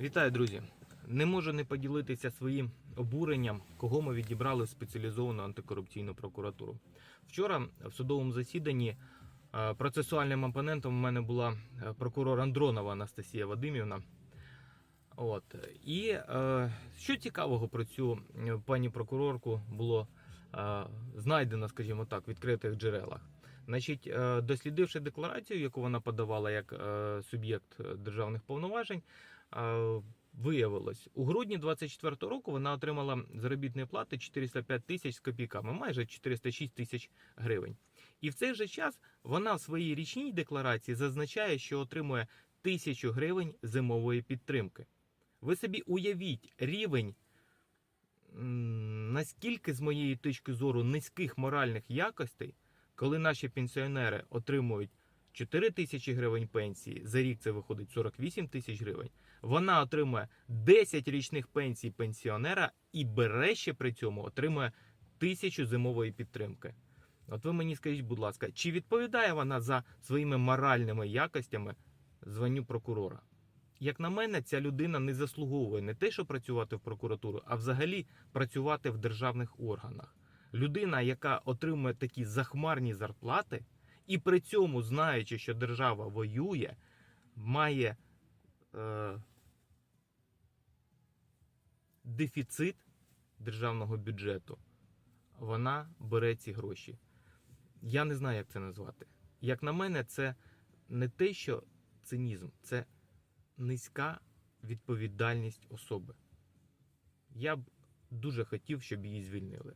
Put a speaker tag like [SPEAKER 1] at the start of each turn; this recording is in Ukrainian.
[SPEAKER 1] Вітаю, друзі! Не можу не поділитися своїм обуренням, кого ми відібрали в спеціалізовану антикорупційну прокуратуру. Вчора в судовому засіданні е, процесуальним опонентом у мене була е, прокурор Андронова Анастасія Вадимівна. От. І е, що цікавого про цю е, пані прокурорку було е, знайдено, скажімо так, в відкритих джерелах. Значить, е, дослідивши декларацію, яку вона подавала як е, суб'єкт е, державних повноважень, виявилось, у грудні 24 року вона отримала заробітної плати 405 тисяч з копійками, майже 406 тисяч гривень. І в цей же час вона в своїй річній декларації зазначає, що отримує тисячу гривень зимової підтримки. Ви собі уявіть рівень, наскільки, з моєї точки зору, низьких моральних якостей, коли наші пенсіонери отримують 4 тисячі гривень пенсії, за рік це виходить 48 тисяч гривень. Вона отримує 10 річних пенсій пенсіонера і бере ще при цьому отримує тисячу зимової підтримки. От ви мені скажіть, будь ласка, чи відповідає вона за своїми моральними якостями званню прокурора? Як на мене, ця людина не заслуговує не те, що працювати в прокуратуру, а взагалі працювати в державних органах. Людина, яка отримує такі захмарні зарплати, і при цьому, знаючи, що держава воює, має е, дефіцит державного бюджету, вона бере ці гроші. Я не знаю, як це назвати. Як на мене, це не те, що цинізм, це низька відповідальність особи. Я б дуже хотів, щоб її звільнили.